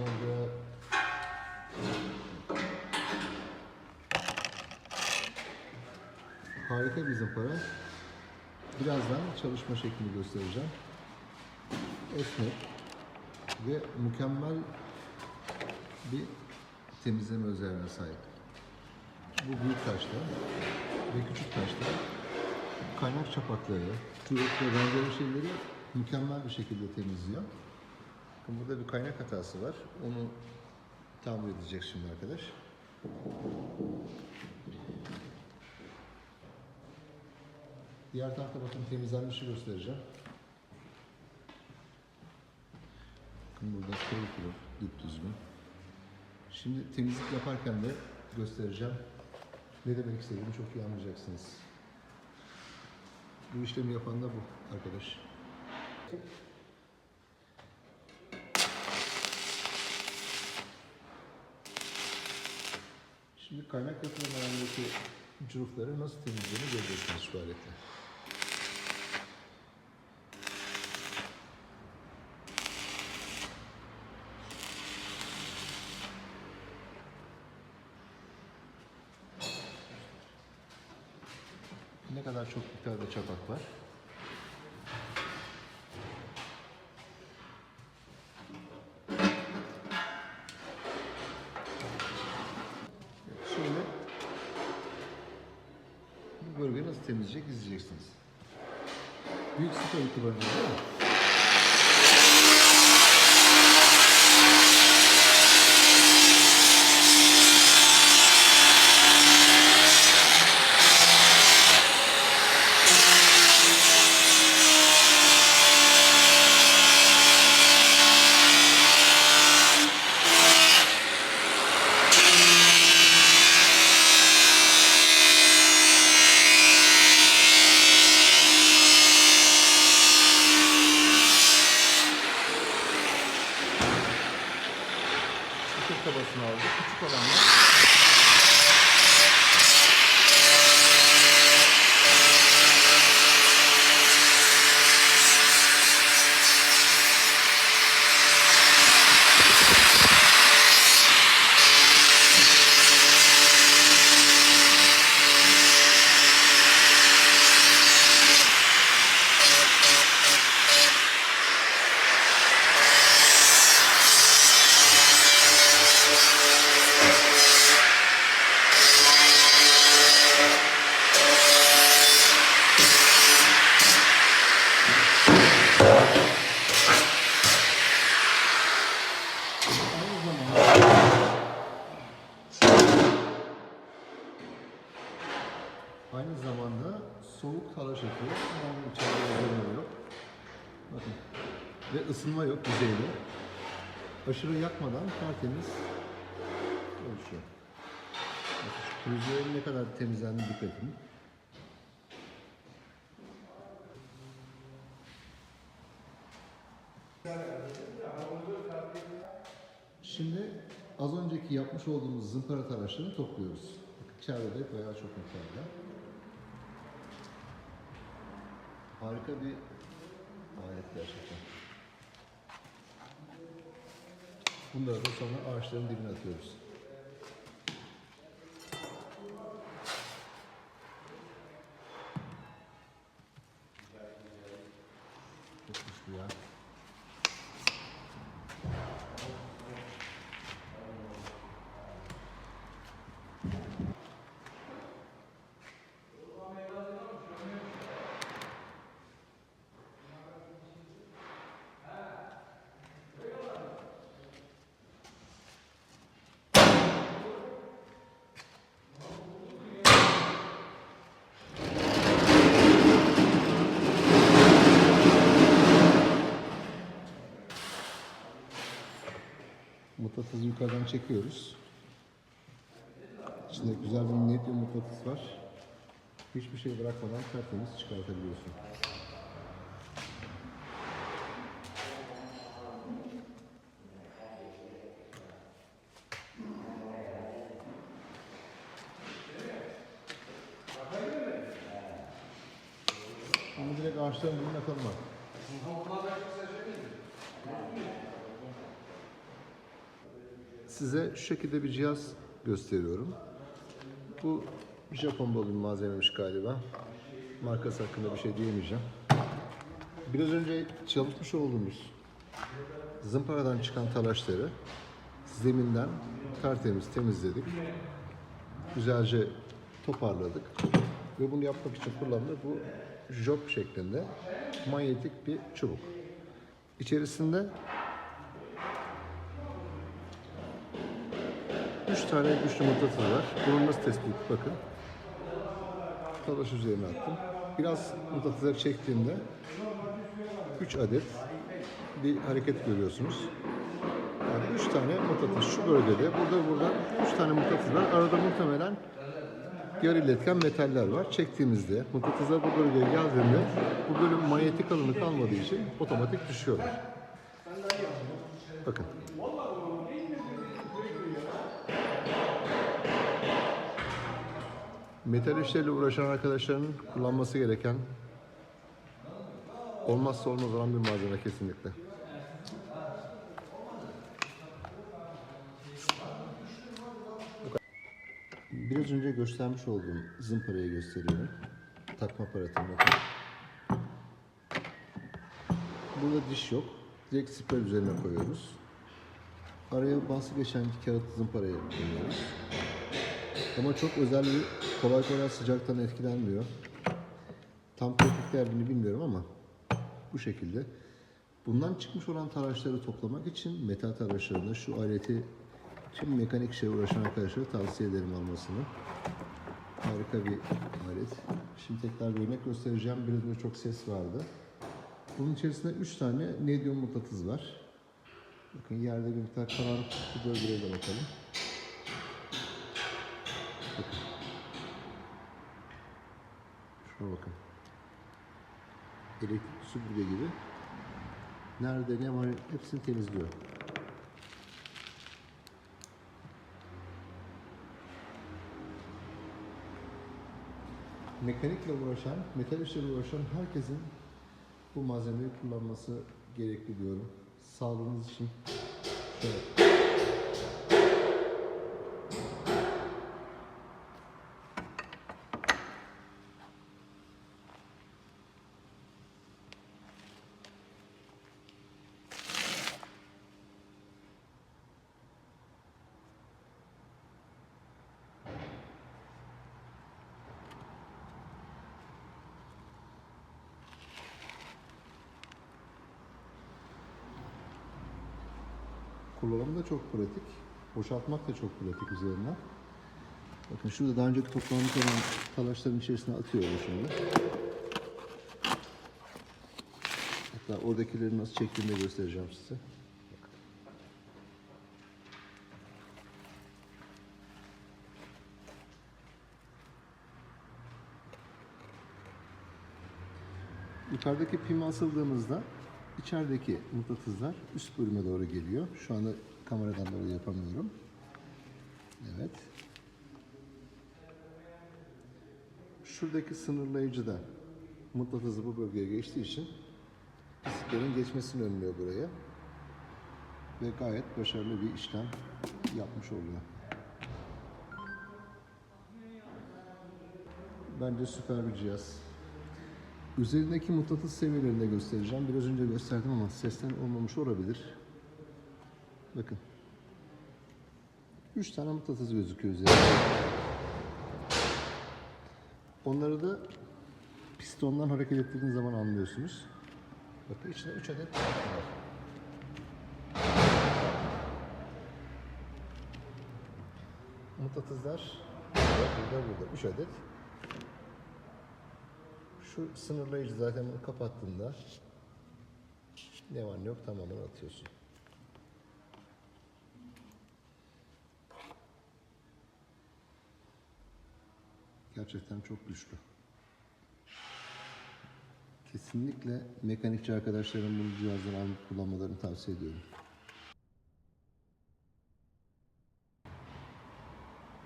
zamanda harika bir zımpara. Birazdan çalışma şeklini göstereceğim. Esnek ve mükemmel bir temizleme özelliğine sahip. Bu büyük taşlar ve küçük taşlar kaynak çapakları, çürük ve benzeri şeyleri mükemmel bir şekilde temizliyor. Bakın burada bir kaynak hatası var. Onu tamir edecek şimdi arkadaş. Diğer tarafta bakın temizlenmişi göstereceğim. Bakın burada pırıl pırıl, dip düzgün. Şimdi temizlik yaparken de göstereceğim. Ne demek istediğimi çok iyi anlayacaksınız. Bu işlemi yapan da bu arkadaş. Şimdi kaynak yapılarındaki cürufları nasıl temizlediğini göreceksiniz şu aletle. Ne kadar çok miktarda çapak var. Temizleyecek izleyeceksiniz. Büyük sıfır kullanıyoruz değil mi? Soğuk talaş yapıyor. Ama onun içeride ozonu yok. Bakın. Ve ısınma yok yüzeyde. Aşırı yakmadan tertemiz oluşuyor. Yüzeyin ne kadar temizlendiğine dikkat edin. Şimdi az önceki yapmış olduğumuz zımpara talaşlarını topluyoruz. İçeride bayağı çok miktarda. Harika bir alet gerçekten. Bunları da sonra ağaçların dibine atıyoruz. Çok güçlü ya. Mıknatısı yukarıdan çekiyoruz. İçinde güzel bir nedyum mıknatıs var. Hiçbir şey bırakmadan tertemiz çıkartabiliyorsun. Ama direkt ağaçların dibine atalım bak. Size şu şekilde bir cihaz gösteriyorum. Bu Japon bir malzememiş galiba. Markası hakkında bir şey diyemeyeceğim. Biraz önce çalışmış olduğumuz zımparadan çıkan talaşları zeminden tertemiz temizledik. Güzelce toparladık. Ve bunu yapmak için kullandığı bu job şeklinde manyetik bir çubuk. İçerisinde tane güçlü mıknatıs var. Bunu nasıl tespit bakın. Talaş üzerine attım. Biraz mıknatısları çektiğimde 3 adet bir hareket görüyorsunuz. Yani 3 tane mıknatıs şu bölgede, burada burada 3 tane mıknatıs var. Arada muhtemelen yarı iletken metaller var. Çektiğimizde mıknatıslar bu bölgeye geldiğinde bu bölüm manyetik alanı kalmadığı için otomatik düşüyorlar. Bakın. Metal işlerle uğraşan arkadaşların kullanması gereken olmazsa olmaz olan bir malzeme kesinlikle. Biraz önce göstermiş olduğum zımparayı gösteriyorum. Takma aparatını bakın. Burada diş yok. Direkt siper üzerine koyuyoruz. Araya bası geçen kağıt zımparayı koyuyoruz. Ama çok özel bir kolay kolay sıcaktan etkilenmiyor. Tam teknik derdini bilmiyorum ama bu şekilde. Bundan çıkmış olan taraçları toplamak için metal taraçlarında şu aleti tüm mekanik işe uğraşan arkadaşlara tavsiye ederim almasını. Harika bir alet. Şimdi tekrar bir örnek göstereceğim. Biraz önce çok ses vardı. Bunun içerisinde 3 tane nedyum mıknatıs var. Bakın yerde bir miktar karanlık bir bölgeye de bakalım. Süpürge gibi. Nerede ne var hepsini temizliyor. Mekanikle uğraşan, metal işlerle uğraşan herkesin bu malzemeyi kullanması gerekli diyorum. Sağlığınız için şöyle Kullanımı da çok pratik. Boşaltmak da çok pratik üzerinden. Bakın şurada daha önceki toplanmış olan talaşların içerisine atıyorum şimdi. Hatta oradakileri nasıl çektiğimi de göstereceğim size. Yukarıdaki pimi asıldığımızda içerideki mıknatıslar üst bölüme doğru geliyor. Şu anda kameradan dolayı yapamıyorum. Evet. Şuradaki sınırlayıcı da mıknatısı bu bölgeye geçtiği için bisiklerin geçmesini önlüyor buraya. Ve gayet başarılı bir işlem yapmış oluyor. Bence süper bir cihaz. Üzerindeki mıknatıs seviyelerini de göstereceğim. Biraz önce gösterdim ama sesten olmamış olabilir. Bakın. 3 tane mıknatıs gözüküyor üzerinde. Onları da pistondan hareket ettirdiğiniz zaman anlıyorsunuz. Bakın içinde 3 adet var. Burada, burada, burada. 3 adet. Şu sınırlayıcı zaten bunu kapattığında ne var ne yok tamamen atıyorsun. Gerçekten çok güçlü. Kesinlikle mekanikçi arkadaşlarım bunu cihazdan alıp kullanmalarını tavsiye ediyorum.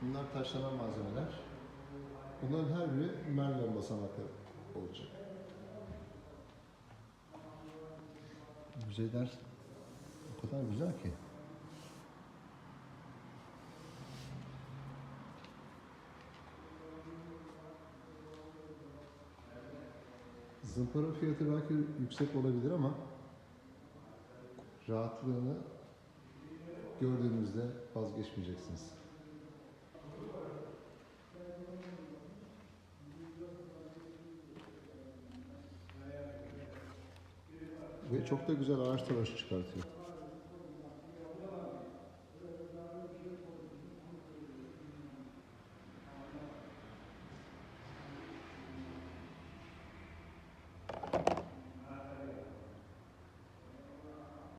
Bunlar taşlanan malzemeler. Bunların her biri mermer basamakları olacak. Müze ders o kadar güzel ki. Zımpara fiyatı belki yüksek olabilir ama rahatlığını gördüğünüzde vazgeçmeyeceksiniz. Ve çok da güzel ağaç talaşı çıkartıyor.